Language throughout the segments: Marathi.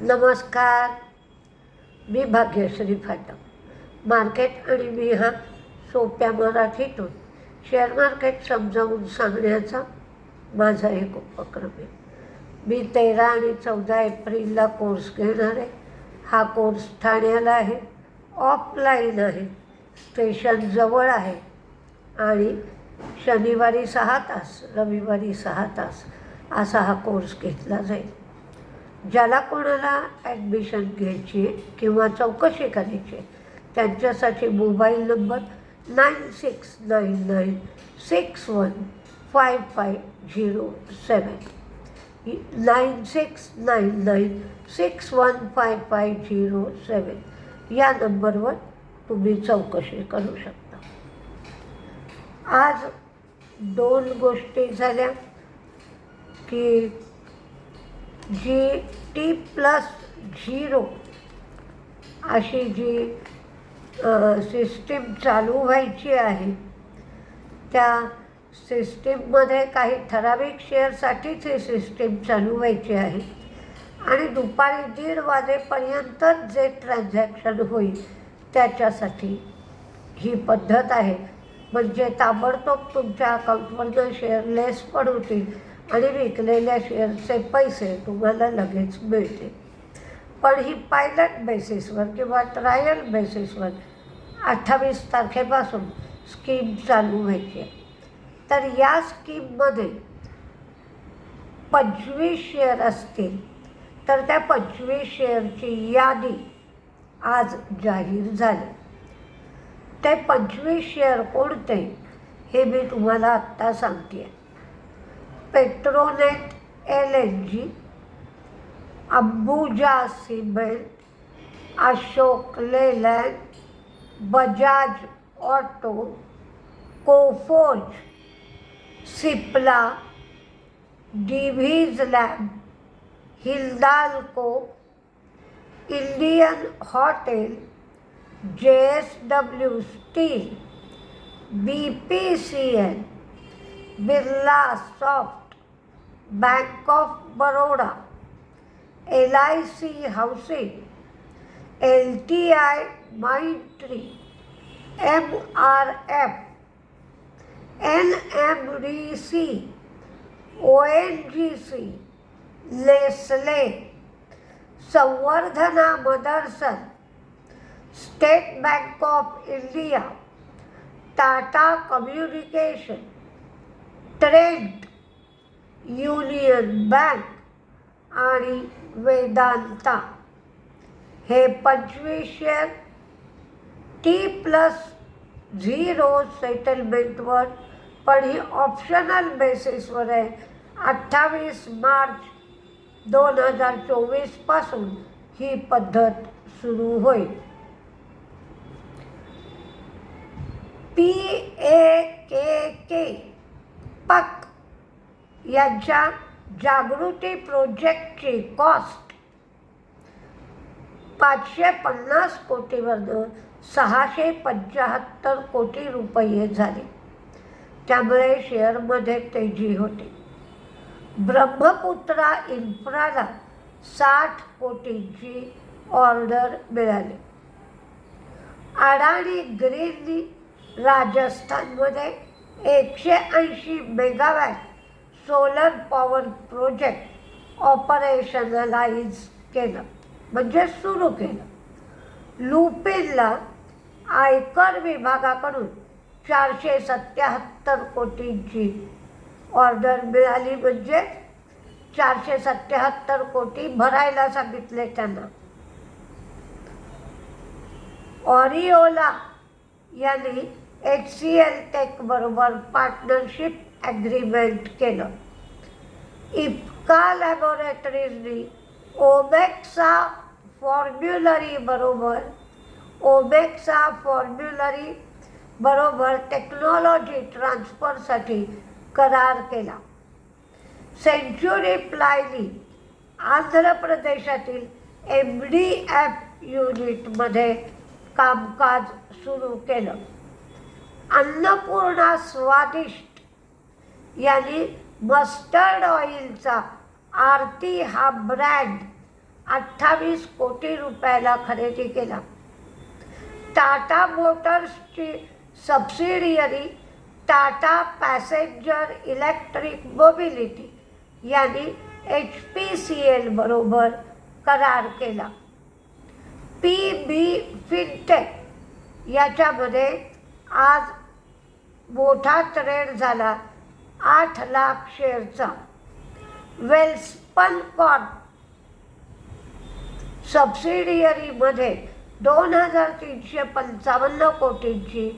नमस्कार. मी भाग्यश्री फाटक. मार्केट आणि मी हा सोप्या मराठीतून शेअर मार्केट समजावून सांगण्याचा माझा एक उपक्रम आहे. मी तेरा आणि चौदा एप्रिलला कोर्स घेणार आहे. हा कोर्स ठाण्याला आहे. ऑफलाईन आहे. स्टेशन जवळ आहे. आणि शनिवारी सहा तास रविवारी सहा तास असा हा कोर्स घेतला जाईल. ज्याला कोणाला ॲडमिशन घ्यायची आहे किंवा चौकशी करायची आहे त्यांच्यासाठी mobile number nine six nine nine six one five five zero seven nine six nine nine six one five five zero seven या नंबरवर तुम्ही चौकशी करू शकता. आज दोन गोष्टी झाल्या की जी टी प्लस झिरो अशी जी सिस्टीम चालू व्हायची आहे त्या सिस्टीममध्ये काही ठराविक शेअरसाठीच ही सिस्टीम चालू व्हायची आहे. आणि दुपारी दीड वाजेपर्यंतच जे ट्रान्झॅक्शन होईल त्याच्यासाठी ही पद्धत आहे. म्हणजे ताबडतोब तुमच्या अकाउंटवरनं शेअर लेस पण होतील आणि विकलेल्या शेअरचे पैसे तुम्हाला लगेच मिळतील. पण ही पायलट बेसिसवर किंवा ट्रायल बेसिसवर अठ्ठावीस तारखेपासून स्कीम चालू व्हायची आहे तर या स्कीममध्ये पंचवीस शेअर असतील. तर त्या पंचवीस शेअरची यादी आज जाहीर झाली. ते पंचवीस शेअर कोणते हे मी तुम्हाला आत्ता सांगते. आहे Petronet L N G Ambuja cement Ashok Leyland Bajaj auto Coforge Cipla Divi's lab Hindalco Indian hotel J S W steel B P C L Birlasoft bank of Baroda L I C housing L T I Mindtree M R F N M D C O N G C लेसले Samvardhana Motherson State Bank of India Tata communication Trent Union Bank आणि वेदांता. हे पंचवीस शेअर टी प्लस झिरो सेटलमेंटवर पण ही ऑप्शनल बेसिसवर आहे. अठ्ठावीस मार्च दोन हजार चोवीसपासून ही पद्धत सुरू होईल. पी ए के के पक याच्या जागृती प्रोजेक्टची कॉस्ट पाचशे पन्नास कोटीवरनं सहाशे पंच्याहत्तर कोटी रुपये झाले. त्यामुळे शेअरमध्ये तेजी होते. ब्रह्मपुत्रा इन्फ्राला साठ कोटींची ऑर्डर मिळाली. अडाणी ग्रीननी राजस्थानमध्ये एकशे ऐंशी megawatt solar power project operationalise केलं. म्हणजे सुरू केलं. लुपिनला आयकर विभागाकडून चारशे सत्याहत्तर कोटींची ऑर्डर मिळाली म्हणजे चारशे सत्याहत्तर कोटी भरायला सांगितले त्यांना. ऑरिओला यांनी एच सी एल टेकबरोबर पार्टनरशिप ॲग्रीमेंट केलं. इप्का लॅबोरेटरीजनी ओबेक्सा फॉर्म्युलरी बरोबर ओबेक्सा फॉर्म्युलरी बरोबर टेक्नॉलॉजी ट्रान्सफरसाठी करार केला. सेंच्युरी प्लायली आंध्र प्रदेशातील एम डी एफ युनिटमध्ये कामकाज सुरू केलं. अन्नपूर्णा स्वादिष्ट यांनी मस्टर्ड ऑइलचा आरती हा ब्रँड अठ्ठावीस कोटी रुपयाला खरेदी केला. Tata मोटर्सची subsidiary Tata passenger electric mobility यांनी एच पी सी एल बरोबर करार केला. पी बी फिनटेक याच्यामध्ये आज मोठा ट्रेड झाला. आठ लाख शेअरचा. वेल्सपन कॉर्प सबसिडियरीमध्ये दोन हजार तीनशे पंचावन्न कोटींची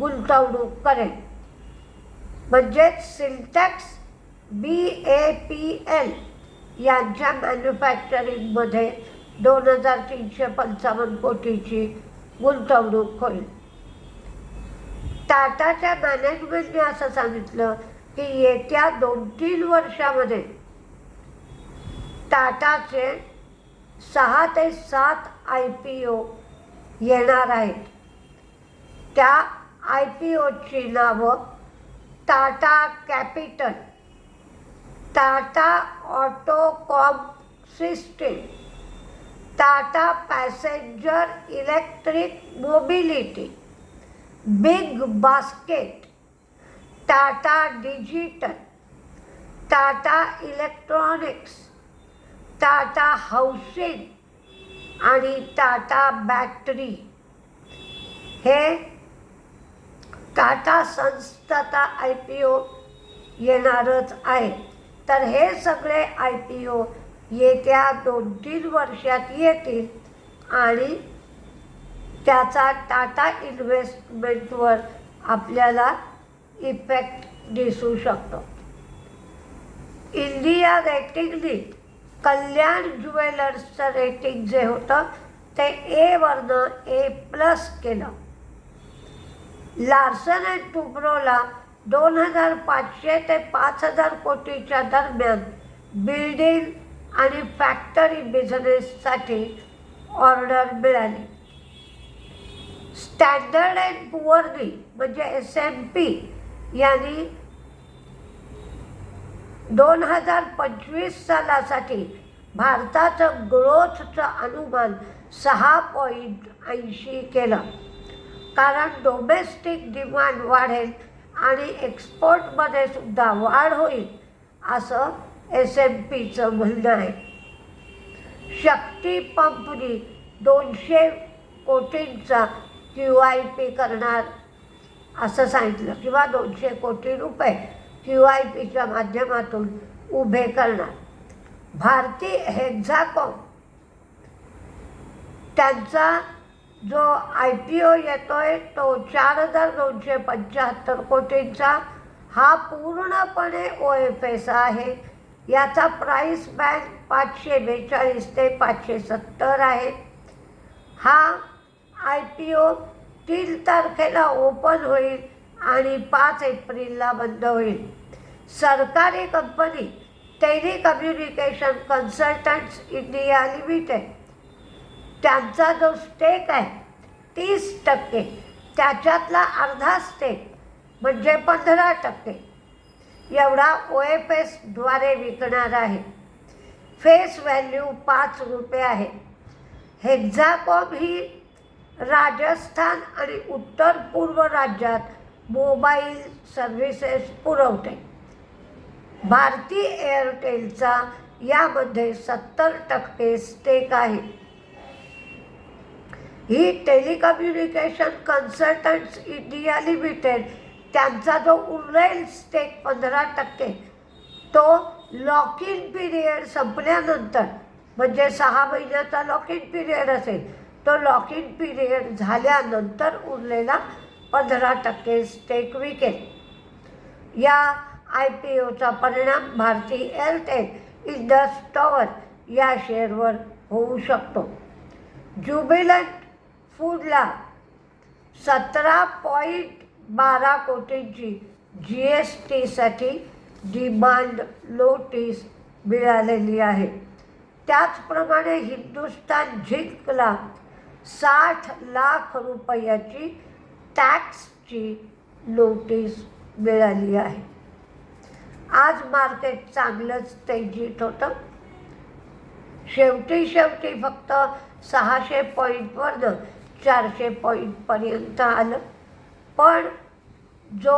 गुंतवणूक करेल. म्हणजेच Sintex B A P L यांच्या मॅन्युफॅक्चरिंगमध्ये दोन हजार तीनशे पंचावन्न कोटीची गुंतवणूक होईल. टाटाच्या मॅनेजमेंटने असं सांगितलं की येत्या दोन तीन वर्षामध्ये टाटाचे सहा ते सात आय पी ओ येणार आहेत. त्या आय पी ओची नावं Tata capital Tata Autocomp system Tata passenger electric mobility Big Basket Tata digital Tata electronics Tata housing आणि टाटा बॅटरी. हे टाटा संस्थाचा आय पी ओ येणारच आहे. तर हे सगळे आय पी ओ येत्या दोन तीन वर्षात येतील आणि त्याचा टाटा इन्व्हेस्टमेंटवर आपल्याला इफेक्ट दिसू शकतो. इंडिया रेटिंगनी कल्याण ज्वेलर्सचं रेटिंग जे होतं ते एवरनं ए प्लस केलं. लार्सन अँड टुब्रोला दोन हजार पाचशे ते पाच हजार कोटीच्या दरम्यान बिल्डिंग आणि फॅक्टरी बिझनेससाठी ऑर्डर मिळाली. स्टँडर्ड अँड पुअरनी म्हणजे एस एम पी यांनी दोन हजार पंचवीस सालासाठी भारताचं ग्रोथचं अनुमान सहा पॉईंट ऐंशी केलं. कारण डोमेस्टिक डिमांड वाढेल आणि एक्सपोर्टमध्ये सुद्धा वाढ होईल असं एस एम पीचं म्हणणं आहे. शक्ती पंपनी दोनशे कोटींचा क्यू आय पी करणार असं सांगितलं. किंवा दोनशे कोटी रुपये क्यू आय पीच्या माध्यमातून उभे करणार. भारती हेक्झाकॉम त्यांचा जो आय पी ओ येतो आहे तो चार हजार दोनशे पंच्याहत्तर कोटींचा हा पूर्णपणे ओ एफ एस आहे. याचा प्राईस बँड पाचशे बेचाळीस ते पाचशे सत्तर आहे. हा आय पी ओ तीन तारखेला ओपन होईल आणि पाच एप्रिलला बंद होईल. सरकारी कंपनी टेलिकम्युनिकेशन कन्सल्टंट्स इंडिया लिमिटेड त्यांचा जो स्टेक आहे तीस टक्के त्याच्यातला अर्धा स्टेक म्हणजे पंधरा टक्के एवढा ओ एफ एसद्वारे विकणार आहे. फेस व्हॅल्यू पाच रुपये आहे. हेक्झाकॉम ही राजस्थान आणि उत्तर पूर्व राज्यात मोबाईल सर्व्हिसेस पुरवते. भारती एअरटेलचा यामध्ये सत्तर टक्के स्टेक आहे. ही टेलिकम्युनिकेशन कन्सल्टंट्स इंडिया लिमिटेड त्यांचा जो उरलेल स्टेक पंधरा टक्के तो लॉक इन पिरियड संपल्यानंतर म्हणजे सहा महिन्याचा लॉक इन पिरियड असेल तो लॉक इन पिरियड झाल्यानंतर उरलेला पंधरा टक्के स्टेक विकेल. या आय पी ओचा परिणाम भारती एअरटेल इंडस टॉवर या शेअरवर होऊ शकतो. ज्युबिलंट फूडला सतरा पॉईंट बारा कोटींची जी एस टीसाठी डिमांड नोटीस मिळालेली आहे. त्याचप्रमाणे हिंदुस्तान झिंकला साठ लाख रुपयाची टॅक्सची नोटीस मिळाली आहे. आज मार्केट चांगलंच तेजीत होतं. शेवटी शेवटी फक्त सहाशे पॉईंटवरनं चारशे पॉईंटपर्यंत आलं. पण जो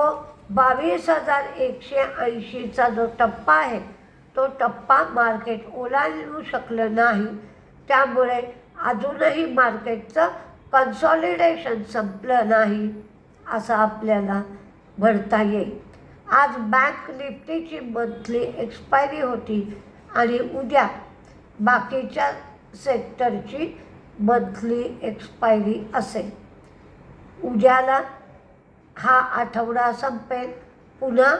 बावीस हजार एकशे ऐंशीचा जो टप्पा आहे तो टप्पा मार्केट ओलांडू शकलं नाही. त्यामुळे अजूनही मार्केटचं कन्सॉलिडेशन संपलं नाही असं आपल्याला भरता येईल. आज बँक निफ्टीची मंथली एक्सपायरी होती आणि उद्या बाकीच्या सेक्टरची मंथली एक्सपायरी असेल. उद्याला हा आठवडा संपेल. पुन्हा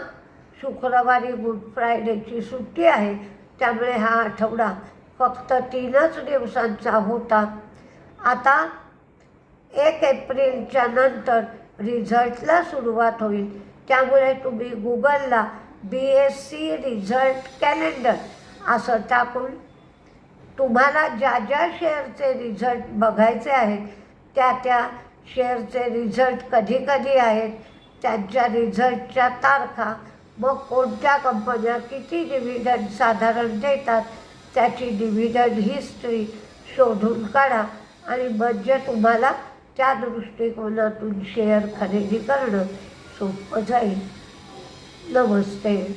शुक्रवारी गुड फ्रायडेची सुट्टी आहे. त्यामुळे हा आठवडा फक्त तीनच दिवसांचा होता. आता एक एप्रिलच्या नंतर रिझल्टला सुरुवात होईल. त्यामुळे तुम्ही गुगलला B S C result calendar असं टाकून तुम्हाला ज्या ज्या शेअरचे रिझल्ट बघायचे आहेत त्या त्या शेअरचे रिझल्ट कधी कधी आहेत त्यांच्या रिझल्टच्या तारखा मग कोणत्या कंपन्या किती डिव्हिडंड साधारण देतात त्याची डिव्हिजन हिस्ट्री शोधून काढा आणि म्हणजे तुम्हाला त्या दृष्टिकोनातून शेअर खरेदी करणं सोपं जाईल. नमस्ते.